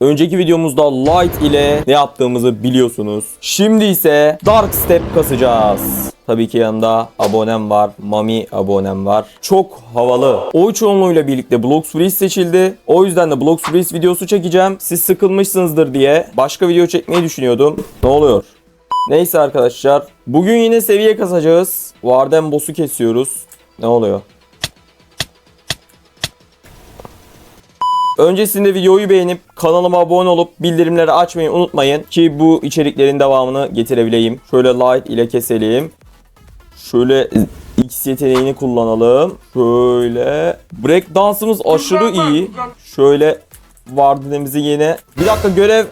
Önceki videomuzda Light ile ne yaptığımızı biliyorsunuz. Şimdi ise Dark Step kasacağız. Tabii ki yanında abonem var. Mami abonem var. Çok havalı. Oy çoğunluğuyla birlikte Blocks Freeze seçildi. O yüzden de Blocks Freeze videosu çekeceğim. Siz sıkılmışsınızdır diye başka video çekmeyi düşünüyordum. Ne oluyor? Neyse arkadaşlar. Bugün yine seviye kasacağız. Warden boss'u kesiyoruz. Ne oluyor? Öncesinde videoyu beğenip kanalıma abone olup bildirimleri açmayı unutmayın ki bu içeriklerin devamını getirebileyim. Şöyle light ile keselim. Şöyle X yeteneğini kullanalım. Şöyle break dansımız aşırı iyi. Şöyle vardenimizi yine. Bir dakika görev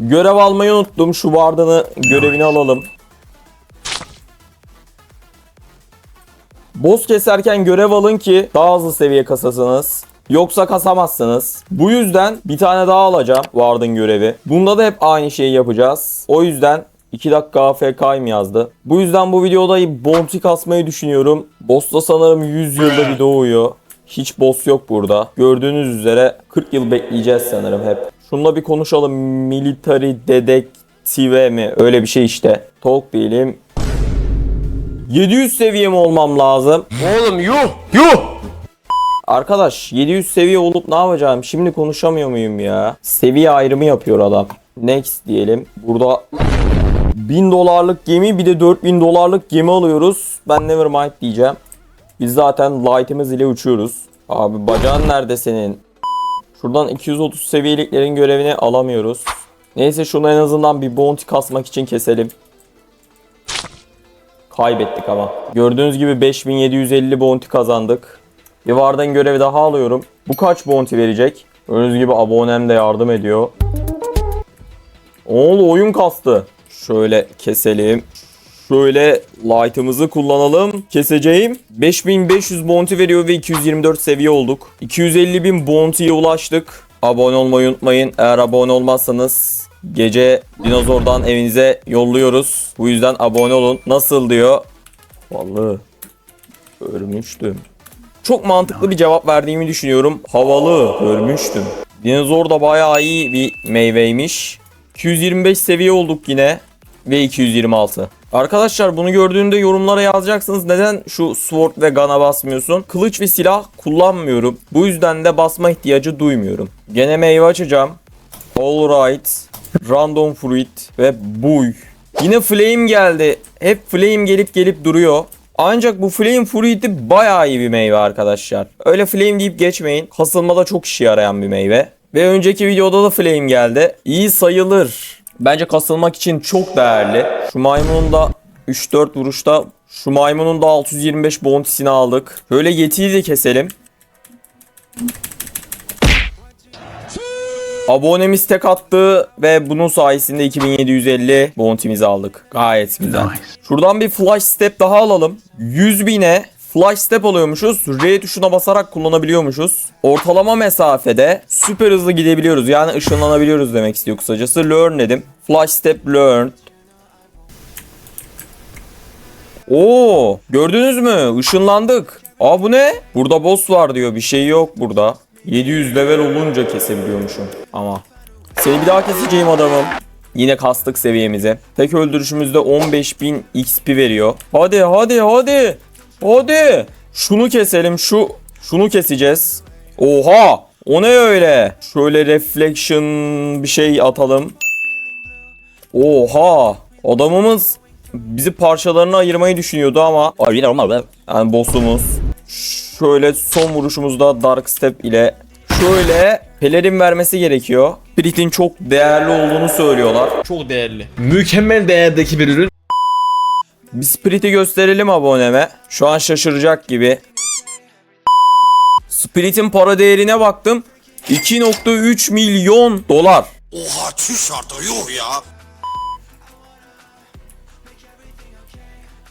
görev almayı unuttum. Şu vardanı görevini alalım. Boss keserken görev alın ki daha hızlı seviye kasasınız. Yoksa kasamazsınız. Bu yüzden bir tane daha alacağım Warden görevi. Bunda da hep aynı şeyi yapacağız. O yüzden 2 dakika AFK'yım yazdı. Bu yüzden bu videoda bounty kasmayı düşünüyorum. Boss da sanırım 100 yılda bir doğuyor. Hiç boss yok burada. Gördüğünüz üzere 40 yıl bekleyeceğiz sanırım hep. Şununla bir konuşalım. Military Detective mi? Öyle bir şey işte. Talk diyelim. 700 seviye mi olmam lazım? Oğlum yuh yuh. Arkadaş 700 seviye olup ne yapacağım? Şimdi konuşamıyor muyum ya? Seviye ayrımı yapıyor adam. Next diyelim. Burada 1000 dolarlık gemi bir de 4000 dolarlık gemi alıyoruz. Ben Nevermind diyeceğim. Biz zaten light'ımız ile uçuyoruz. Abi bacağın nerede senin? Şuradan 230 seviyeliklerin görevini alamıyoruz. Neyse şunu en azından bir bounty kasmak için keselim. Kaybettik ama. Gördüğünüz gibi 5750 bounty kazandık. Bir Warden görevi daha alıyorum. Bu kaç bounty verecek? Gördüğünüz gibi abonem de yardım ediyor. Oğlu oyun kastı. Şöyle keselim. Şöyle light'ımızı kullanalım. Keseceğim. 5500 bounty veriyor ve 224 seviye olduk. 250.000 bounty'ye ulaştık. Abone olmayı unutmayın. Eğer abone olmazsanız gece dinozordan evinize yolluyoruz. Bu yüzden abone olun. Nasıl diyor? Vallahi ölmüştüm. Çok mantıklı bir cevap verdiğimi düşünüyorum. Havalı görmüştüm. Dinozor da bayağı iyi bir meyveymiş. 225 seviye olduk yine. Ve 226. Arkadaşlar bunu gördüğünde yorumlara yazacaksınız. Neden şu sword ve gun'a basmıyorsun? Kılıç ve silah kullanmıyorum. Bu yüzden de basma ihtiyacı duymuyorum. Gene meyve açacağım. Alright. Random fruit ve buy. Yine flame geldi. Hep flame gelip gelip duruyor. Ancak bu Flame Fruit'i bayağı iyi bir meyve arkadaşlar. Öyle Flame deyip geçmeyin. Kasılmada çok işe yarayan bir meyve. Ve önceki videoda da Flame geldi. İyi sayılır. Bence kasılmak için çok değerli. Şu maymunun da 3-4 vuruşta şu maymunun da 625 bounty'sini aldık. Böyle Yeti'yi de keselim. Abonemiz tek attı ve bunun sayesinde 2750 bounty'mizi aldık. Gayet güzel. Şuradan bir flash step daha alalım. 100 bine flash step alıyormuşuz. R tuşuna basarak kullanabiliyormuşuz. Ortalama mesafede süper hızlı gidebiliyoruz. Yani ışınlanabiliyoruz demek istiyor kısacası. Learn dedim. Flash step learn. Oo, gördünüz mü? Işınlandık. Aa bu ne? Burada boss var diyor. Bir şey yok burada. 700 level olunca kesebiliyormuşum. Ama. Seni bir daha keseceğim adamım. Yine kastık seviyemize. Tek öldürüşümüzde 15.000 XP veriyor. Hadi hadi hadi. Hadi. Şunu keselim. Şu şunu keseceğiz. Oha! O ne öyle? Şöyle reflection bir şey atalım. Oha! Adamımız bizi parçalarına ayırmayı düşünüyordu ama yani boss'umuz. Şöyle son vuruşumuzda Dark Step ile şöyle pelerin vermesi gerekiyor. Spirit'in çok değerli olduğunu söylüyorlar. Çok değerli. Mükemmel değerdeki bir ürün. Bir Spirit'i gösterelim aboneme. Şu an şaşıracak gibi. Spirit'in para değerine baktım. 2.3 milyon dolar. Oha çüş artık yuh ya.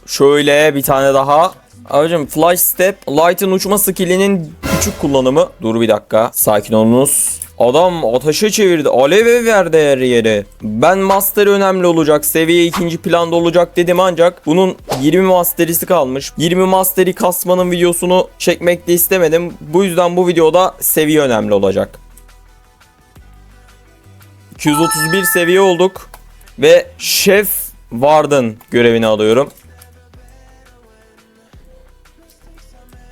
Şöyle bir tane daha. Abicim Flash Step Light'ın uçma skillinin küçük kullanımı. Dur bir dakika. Sakin olunuz. Adam ateşe çevirdi. Aleve verdi her yere. Ben master önemli olacak. Seviye ikinci planda olacak dedim ancak bunun 20 masterisi kalmış. 20 masteri kasmanın videosunu çekmek de istemedim. Bu yüzden bu videoda seviye önemli olacak. 231 seviye olduk. Ve Şef Warden görevini alıyorum.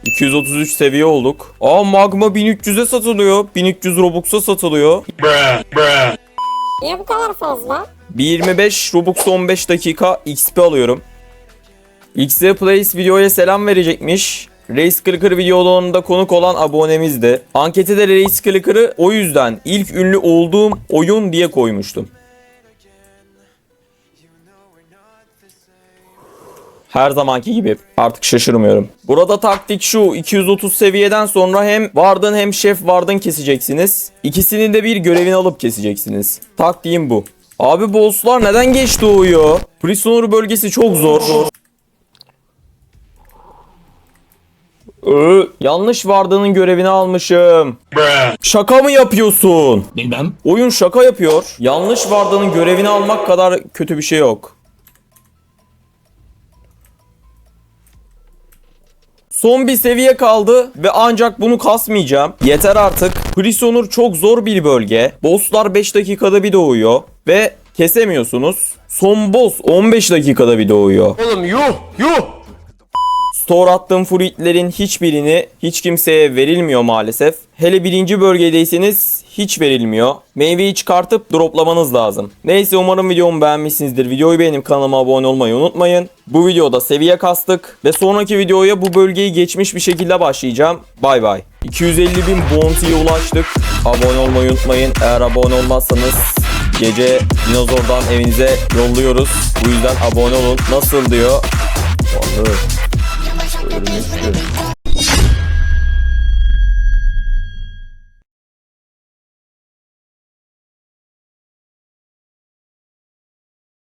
233 seviye olduk. Aa magma 1300'e satılıyor. 1300 Robux'a satılıyor. Niye bu kadar fazla? 1.25 Robux 15 dakika XP alıyorum. XP Plays videoya selam verecekmiş. Race Clicker videolarında konuk olan abonemizdi. Ankete de Race Clicker'ı o yüzden ilk ünlü olduğum oyun diye koymuştum. Her zamanki gibi artık şaşırmıyorum. Burada taktik şu 230 seviyeden sonra hem Warden hem Chef Warden keseceksiniz. İkisinin de bir görevini alıp keseceksiniz. Taktiğim bu. Abi bosslar neden geç doğuyor? Prisoner bölgesi çok zor. Ee, yanlış Warden'ın görevini almışım. Şaka mı yapıyorsun? Bilmem. Oyun şaka yapıyor. Yanlış Warden'ın görevini almak kadar kötü bir şey yok. Son bir seviye kaldı ve ancak bunu kasmayacağım. Yeter artık. Prisonur çok zor bir bölge. Bosslar 5 dakikada bir doğuyor ve kesemiyorsunuz. Son boss 15 dakikada bir doğuyor. Oğlum yuh yuh. Store attığım fruitlerin hiçbirini hiç kimseye verilmiyor maalesef. Hele birinci bölgedeyseniz hiç verilmiyor. Meyveyi çıkartıp droplamanız lazım. Neyse umarım videomu beğenmişsinizdir. Videoyu beğenip kanalıma abone olmayı unutmayın. Bu videoda seviye kastık ve sonraki videoya bu bölgeyi geçmiş bir şekilde başlayacağım. Bay bay. 250 bin bounty'ye ulaştık. Abone olmayı unutmayın. Eğer abone olmazsanız gece dinozordan evinize yolluyoruz. Bu yüzden abone olun. Nasıl diyor? Vallahi Release